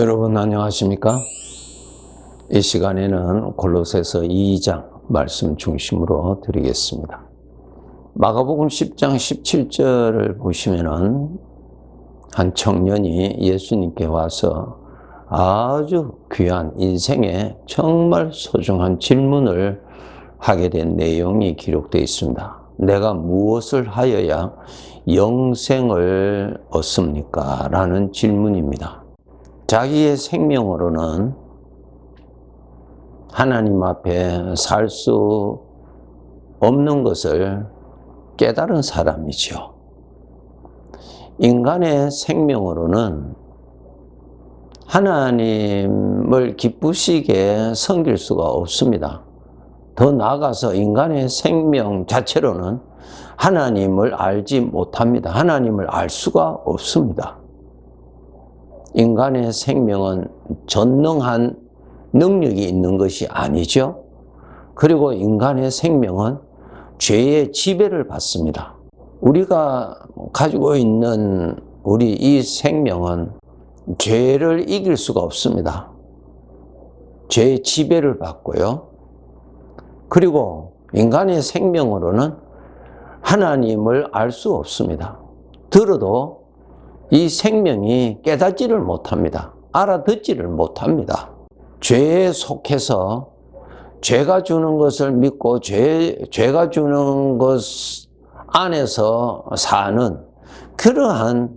여러분 안녕하십니까? 이 시간에는 골로새서 2장 말씀 중심으로 드리겠습니다. 마가복음 10장 17절을 보시면은 한 청년이 예수님께 와서 아주 귀한 인생에 정말 소중한 질문을 하게 된 내용이 기록되어 있습니다. 내가 무엇을 하여야 영생을 얻습니까? 라는 질문입니다. 자기의 생명으로는 하나님 앞에 살 수 없는 것을 깨달은 사람이죠. 인간의 생명으로는 하나님을 기쁘시게 섬길 수가 없습니다. 더 나아가서 인간의 생명 자체로는 하나님을 알지 못합니다. 하나님을 알 수가 없습니다. 인간의 생명은 전능한 능력이 있는 것이 아니죠. 그리고 인간의 생명은 죄의 지배를 받습니다. 우리가 가지고 있는 우리 이 생명은 죄를 이길 수가 없습니다. 죄의 지배를 받고요. 그리고 인간의 생명으로는 하나님을 알 수 없습니다. 들어도 이 생명이 깨닫지를 못합니다. 알아듣지를 못합니다. 죄에 속해서 죄가 주는 것을 믿고 죄, 죄가 주는 것 안에서 사는 그러한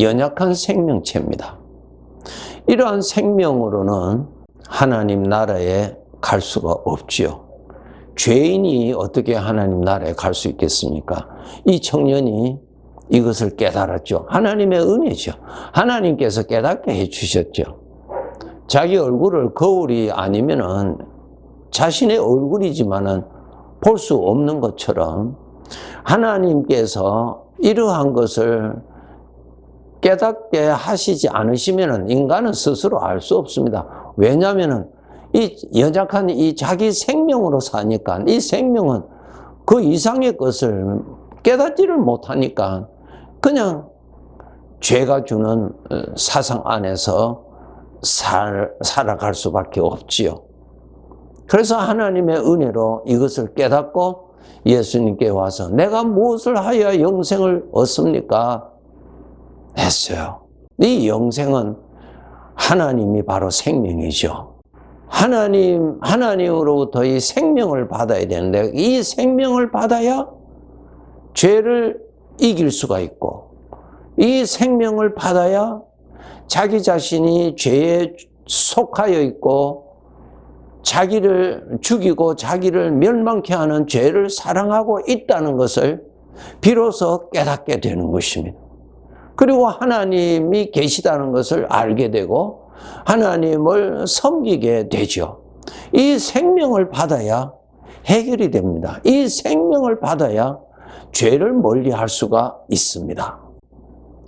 연약한 생명체입니다. 이러한 생명으로는 하나님 나라에 갈 수가 없지요. 죄인이 어떻게 하나님 나라에 갈 수 있겠습니까? 이 청년이 이것을 깨달았죠. 하나님의 은혜죠. 하나님께서 깨닫게 해주셨죠. 자기 얼굴을 거울이 아니면은 자신의 얼굴이지만은 볼 수 없는 것처럼 하나님께서 이러한 것을 깨닫게 하시지 않으시면은 인간은 스스로 알 수 없습니다. 왜냐하면은 이 연약한 이 자기 생명으로 사니까 이 생명은 그 이상의 것을 깨닫지를 못하니까 그냥 죄가 주는 사상 안에서 살, 살아갈 수밖에 없지요. 그래서 하나님의 은혜로 이것을 깨닫고 예수님께 와서 내가 무엇을 하여야 영생을 얻습니까? 했어요. 이 영생은 하나님이 바로 생명이죠. 하나님, 하나님으로부터 이 생명을 받아야 되는데 이 생명을 받아야 죄를 이길 수가 있고 이 생명을 받아야 자기 자신이 죄에 속하여 있고 자기를 죽이고 자기를 멸망케 하는 죄를 사랑하고 있다는 것을 비로소 깨닫게 되는 것입니다. 그리고 하나님이 계시다는 것을 알게 되고 하나님을 섬기게 되죠. 이 생명을 받아야 해결이 됩니다. 이 생명을 받아야 죄를 멀리 할 수가 있습니다.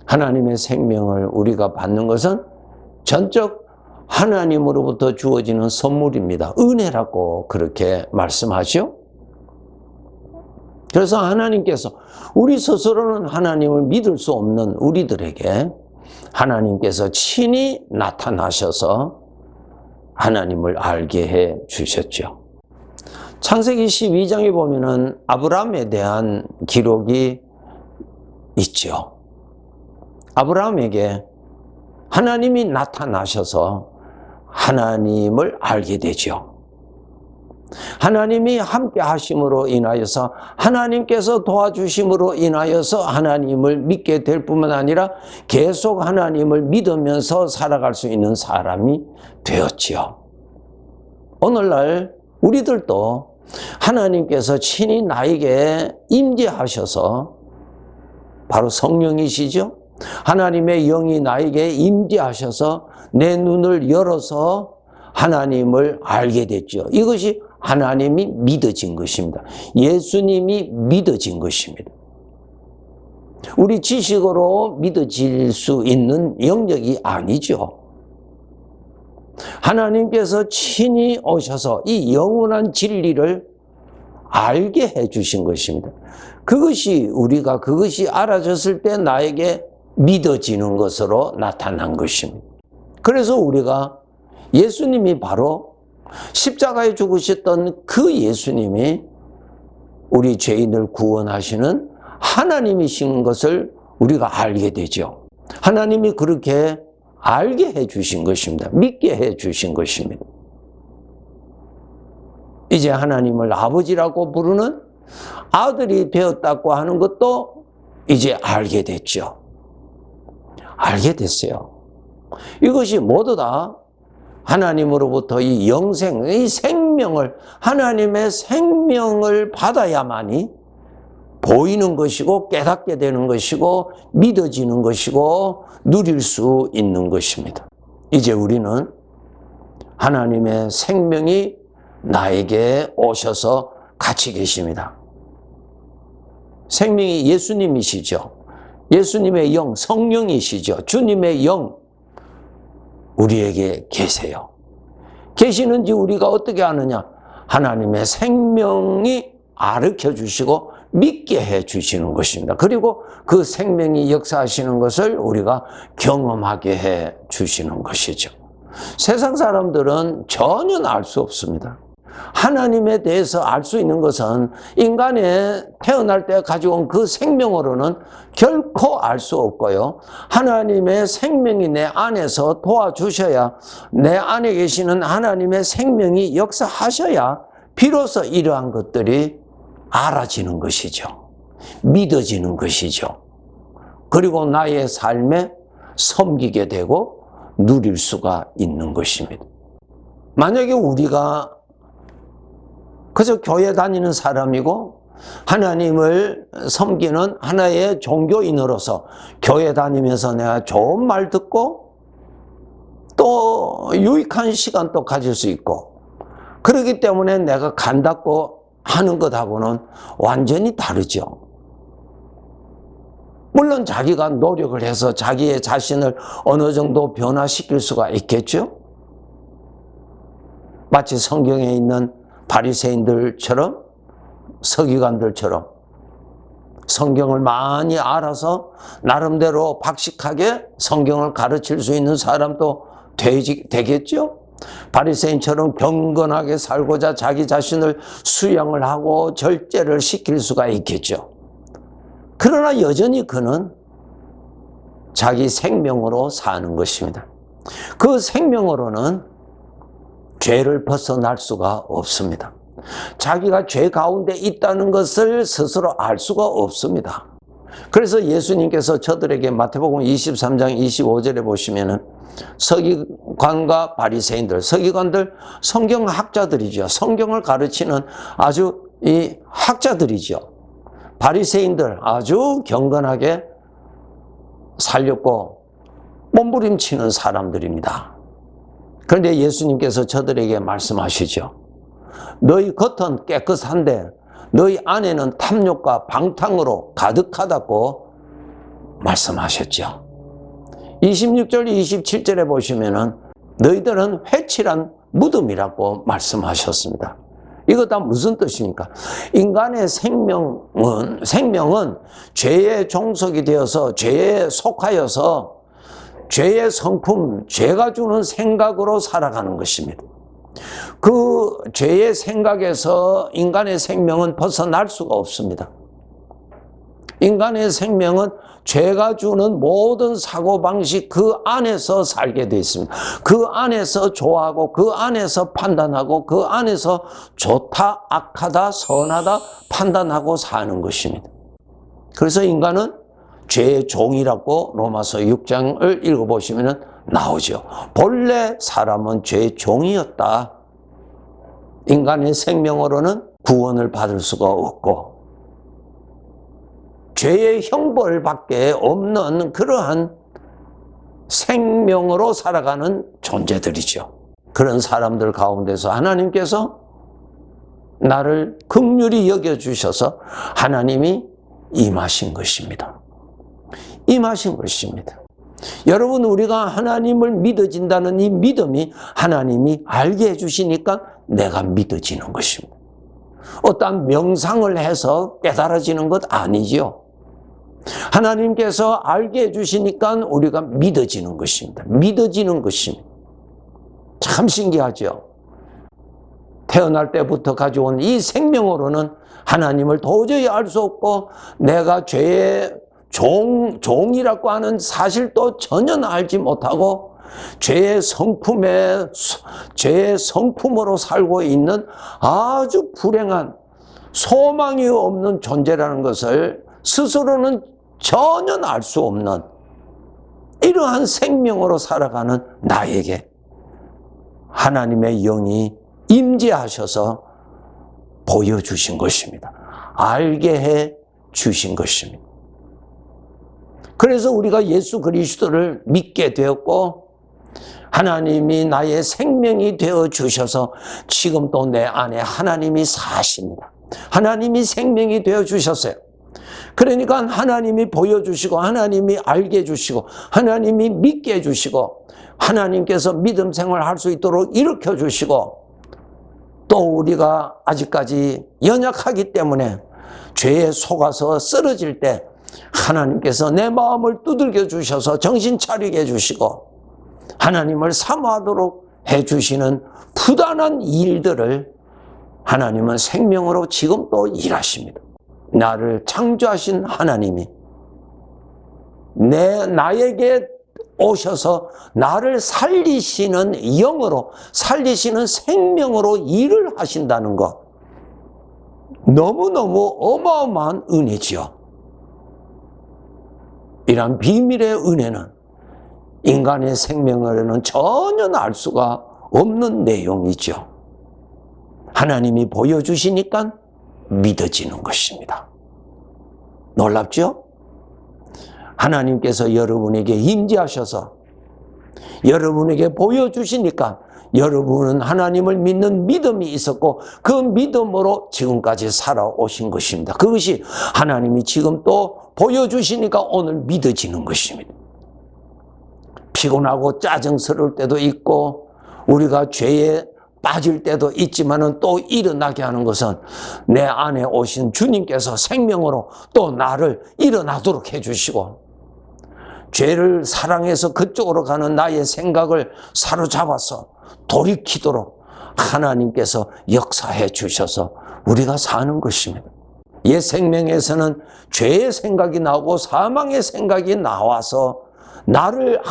하나님의 생명을 우리가 받는 것은 전적 하나님으로부터 주어지는 선물입니다. 은혜라고 그렇게 말씀하죠. 그래서 하나님께서 우리 스스로는 하나님을 믿을 수 없는 우리들에게 하나님께서 친히 나타나셔서 하나님을 알게 해 주셨죠. 창세기 12장에 보면은 아브라함에 대한 기록이 있죠. 아브라함에게 하나님이 나타나셔서 하나님을 알게 되죠. 하나님이 함께 하심으로 인하여서 하나님께서 도와주심으로 인하여서 하나님을 믿게 될 뿐만 아니라 계속 하나님을 믿으면서 살아갈 수 있는 사람이 되었지요. 오늘날 우리들도 하나님께서 친히 나에게 임재하셔서 바로 성령이시죠. 하나님의 영이 나에게 임재하셔서 내 눈을 열어서 하나님을 알게 됐죠. 이것이 하나님이 믿어진 것입니다. 예수님이 믿어진 것입니다. 우리 지식으로 믿어질 수 있는 영역이 아니죠. 하나님께서 친히 오셔서 이 영원한 진리를 알게 해 주신 것입니다. 그것이 우리가 그것이 알아졌을 때 나에게 믿어지는 것으로 나타난 것입니다. 그래서 우리가 예수님이 바로 십자가에 죽으셨던 그 예수님이 우리 죄인을 구원하시는 하나님이신 것을 우리가 알게 되죠. 하나님이 그렇게 알게 해 주신 것입니다. 믿게 해 주신 것입니다. 이제 하나님을 아버지라고 부르는 아들이 되었다고 하는 것도 이제 알게 됐죠. 알게 됐어요. 이것이 모두 다 하나님으로부터 이 영생, 이 생명을, 하나님의 생명을 받아야만이 보이는 것이고 깨닫게 되는 것이고 믿어지는 것이고 누릴 수 있는 것입니다. 이제 우리는 하나님의 생명이 나에게 오셔서 같이 계십니다. 생명이 예수님이시죠. 예수님의 영, 성령이시죠. 주님의 영, 우리에게 계세요. 계시는지 우리가 어떻게 아느냐? 하나님의 생명이 가르쳐 주시고 믿게 해 주시는 것입니다. 그리고 그 생명이 역사하시는 것을 우리가 경험하게 해 주시는 것이죠. 세상 사람들은 전혀 알 수 없습니다. 하나님에 대해서 알 수 있는 것은 인간의 태어날 때 가져온 그 생명으로는 결코 알 수 없고요. 하나님의 생명이 내 안에서 도와주셔야 내 안에 계시는 하나님의 생명이 역사하셔야 비로소 이러한 것들이 알아지는 것이죠. 믿어지는 것이죠. 그리고 나의 삶에 섬기게 되고 누릴 수가 있는 것입니다. 만약에 우리가 그저 교회 다니는 사람이고 하나님을 섬기는 하나의 종교인으로서 교회 다니면서 내가 좋은 말 듣고 또 유익한 시간도 가질 수 있고 그렇기 때문에 내가 간다고 하는 것하고는 완전히 다르죠. 물론 자기가 노력을 해서 자기의 자신을 어느 정도 변화시킬 수가 있겠죠. 마치 성경에 있는 바리새인들처럼 서기관들처럼 성경을 많이 알아서 나름대로 박식하게 성경을 가르칠 수 있는 사람도 되지, 되겠죠? 바리새인처럼 경건하게 살고자 자기 자신을 수양을 하고 절제를 시킬 수가 있겠죠. 그러나 여전히 그는 자기 생명으로 사는 것입니다. 그 생명으로는 죄를 벗어날 수가 없습니다. 자기가 죄 가운데 있다는 것을 스스로 알 수가 없습니다. 그래서 예수님께서 저들에게 마태복음 23장 25절에 보시면은 서기관과 바리새인들, 서기관들 성경 학자들이죠. 성경을 가르치는 아주 이 학자들이죠. 바리새인들 아주 경건하게 살렸고 몸부림치는 사람들입니다. 그런데 예수님께서 저들에게 말씀하시죠. 너희 겉은 깨끗한데 너희 안에는 탐욕과 방탕으로 가득하다고 말씀하셨죠. 26절, 27절에 보시면은 너희들은 회칠한 무덤이라고 말씀하셨습니다. 이거 다 무슨 뜻입니까? 인간의 생명은, 생명은 죄의 종속이 되어서 죄에 속하여서 죄의 성품, 죄가 주는 생각으로 살아가는 것입니다. 그 죄의 생각에서 인간의 생명은 벗어날 수가 없습니다. 인간의 생명은 죄가 주는 모든 사고방식 그 안에서 살게 되어 있습니다. 그 안에서 좋아하고 그 안에서 판단하고 그 안에서 좋다, 악하다, 선하다 판단하고 사는 것입니다. 그래서 인간은 죄의 종이라고 로마서 6장을 읽어보시면 나오죠. 본래 사람은 죄의 종이었다. 인간의 생명으로는 구원을 받을 수가 없고 죄의 형벌밖에 없는 그러한 생명으로 살아가는 존재들이죠. 그런 사람들 가운데서 하나님께서 나를 극률히 여겨주셔서 하나님이 임하신 것입니다. 임하신 것입니다. 여러분, 우리가 하나님을 믿어진다는 이 믿음이 하나님이 알게 해주시니까 내가 믿어지는 것입니다. 어떤 명상을 해서 깨달아지는 것 아니죠. 하나님께서 알게 해주시니까 우리가 믿어지는 것입니다. 믿어지는 것입니다. 참 신기하죠. 태어날 때부터 가져온 이 생명으로는 하나님을 도저히 알 수 없고 내가 죄의 종, 종이라고 하는 사실도 전혀 알지 못하고 죄의 성품에, 죄의 성품으로 살고 있는 아주 불행한 소망이 없는 존재라는 것을 스스로는 전혀 알 수 없는 이러한 생명으로 살아가는 나에게 하나님의 영이 임재하셔서 보여주신 것입니다. 알게 해 주신 것입니다. 그래서 우리가 예수 그리스도를 믿게 되었고 하나님이 나의 생명이 되어 주셔서 지금 또내 안에 하나님이 사십니다. 하나님이 생명이 되어 주셨어요. 그러니까 하나님이 보여주시고 하나님이 알게 해주시고 하나님이 믿게 해주시고 하나님께서 믿음 생활 할 수 있도록 일으켜 주시고 또 우리가 아직까지 연약하기 때문에 죄에 속아서 쓰러질 때 하나님께서 내 마음을 두들겨 주셔서 정신 차리게 해주시고 하나님을 사모하도록 해주시는 부단한 일들을 하나님은 생명으로 지금 또 일하십니다. 나를 창조하신 하나님이 내 나에게 오셔서 나를 살리시는 영으로 살리시는 생명으로 일을 하신다는 것 너무너무 어마어마한 은혜지요. 이런 비밀의 은혜는 인간의 생명으로는 전혀 알 수가 없는 내용이죠. 하나님이 보여주시니까 믿어지는 것입니다. 놀랍죠? 하나님께서 여러분에게 임재하셔서 여러분에게 보여주시니까 여러분은 하나님을 믿는 믿음이 있었고 그 믿음으로 지금까지 살아오신 것입니다. 그것이 하나님이 지금 또 보여주시니까 오늘 믿어지는 것입니다. 피곤하고 짜증스러울 때도 있고 우리가 죄에 빠질 때도 있지만은 또 일어나게 하는 것은 내 안에 오신 주님께서 생명으로 또 나를 일어나도록 해주시고 죄를 사랑해서 그쪽으로 가는 나의 생각을 사로잡아서 돌이키도록 하나님께서 역사해 주셔서 우리가 사는 것입니다. 옛 생명에서는 죄의 생각이 나오고 사망의 생각이 나와서 나를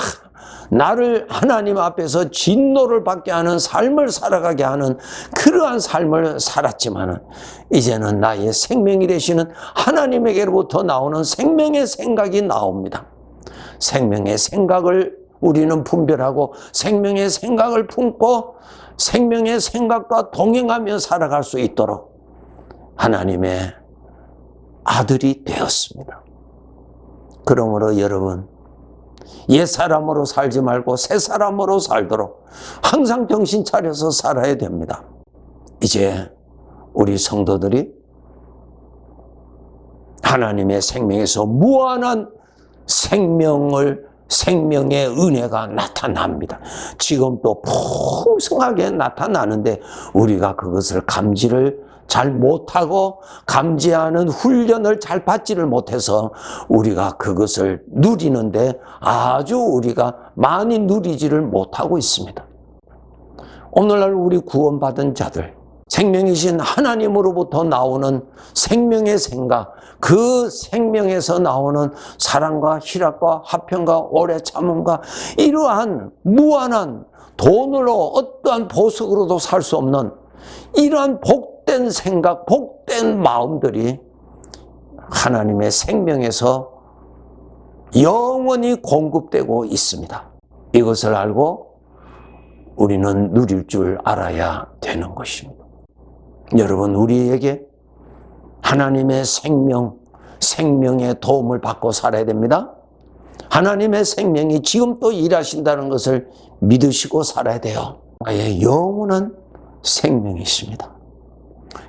나를 하나님 앞에서 진노를 받게 하는 삶을 살아가게 하는 그러한 삶을 살았지만은 이제는 나의 생명이 되시는 하나님에게로부터 나오는 생명의 생각이 나옵니다. 생명의 생각을 우리는 분별하고 생명의 생각을 품고 생명의 생각과 동행하며 살아갈 수 있도록 하나님의 아들이 되었습니다. 그러므로 여러분, 옛 사람으로 살지 말고 새 사람으로 살도록 항상 정신 차려서 살아야 됩니다. 이제 우리 성도들이 하나님의 생명에서 무한한 생명을 생명의 은혜가 나타납니다. 지금 또 풍성하게 나타나는데 우리가 그것을 감지를 잘 못하고 감지하는 훈련을 잘 받지를 못해서 우리가 그것을 누리는데 아주 우리가 많이 누리지를 못하고 있습니다. 오늘날 우리 구원받은 자들, 생명이신 하나님으로부터 나오는 생명의 생각, 그 생명에서 나오는 사랑과 희락과 화평과 오래 참음과 이러한 무한한 돈으로 어떠한 보석으로도 살 수 없는 이러한 복 된 생각, 복된 마음들이 하나님의 생명에서 영원히 공급되고 있습니다. 이것을 알고 우리는 누릴 줄 알아야 되는 것입니다. 여러분, 우리에게 하나님의 생명, 생명의 도움을 받고 살아야 됩니다. 하나님의 생명이 지금 또 일하신다는 것을 믿으시고 살아야 돼요. 나의 영원한 생명이십니다.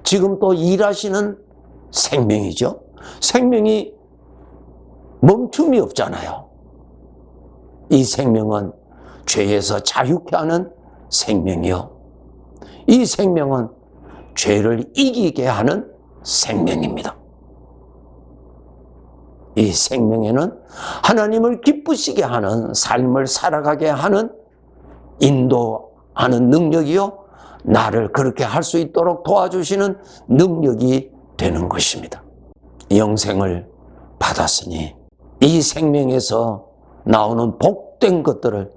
지금 또 일하시는 생명이죠. 생명이 멈춤이 없잖아요. 이 생명은 죄에서 자유케 하는 생명이요. 이 생명은 죄를 이기게 하는 생명입니다. 이 생명에는 하나님을 기쁘시게 하는 삶을 살아가게 하는 인도하는 능력이요. 나를 그렇게 할 수 있도록 도와주시는 능력이 되는 것입니다. 영생을 받았으니 이 생명에서 나오는 복된 것들을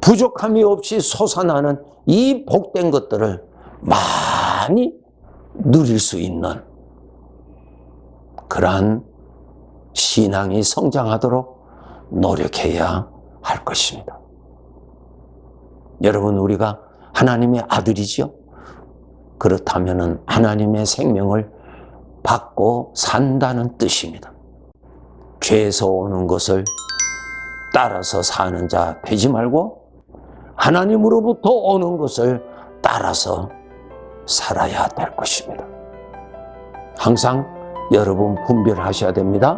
부족함이 없이 솟아나는 이 복된 것들을 많이 누릴 수 있는 그러한 신앙이 성장하도록 노력해야 할 것입니다. 여러분, 우리가 하나님의 아들이지요? 그렇다면 하나님의 생명을 받고 산다는 뜻입니다. 죄에서 오는 것을 따라서 사는 자 되지 말고 하나님으로부터 오는 것을 따라서 살아야 될 것입니다. 항상 여러분 분별하셔야 됩니다.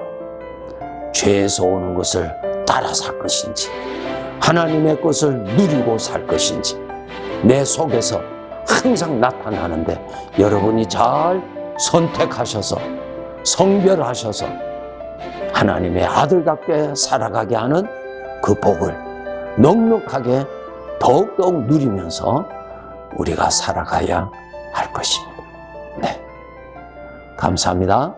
죄에서 오는 것을 따라 살 것인지, 하나님의 것을 누리고 살 것인지, 내 속에서 항상 나타나는데 여러분이 잘 선택하셔서 성별하셔서 하나님의 아들답게 살아가게 하는 그 복을 넉넉하게 더욱더욱 누리면서 우리가 살아가야 할 것입니다. 네. 감사합니다.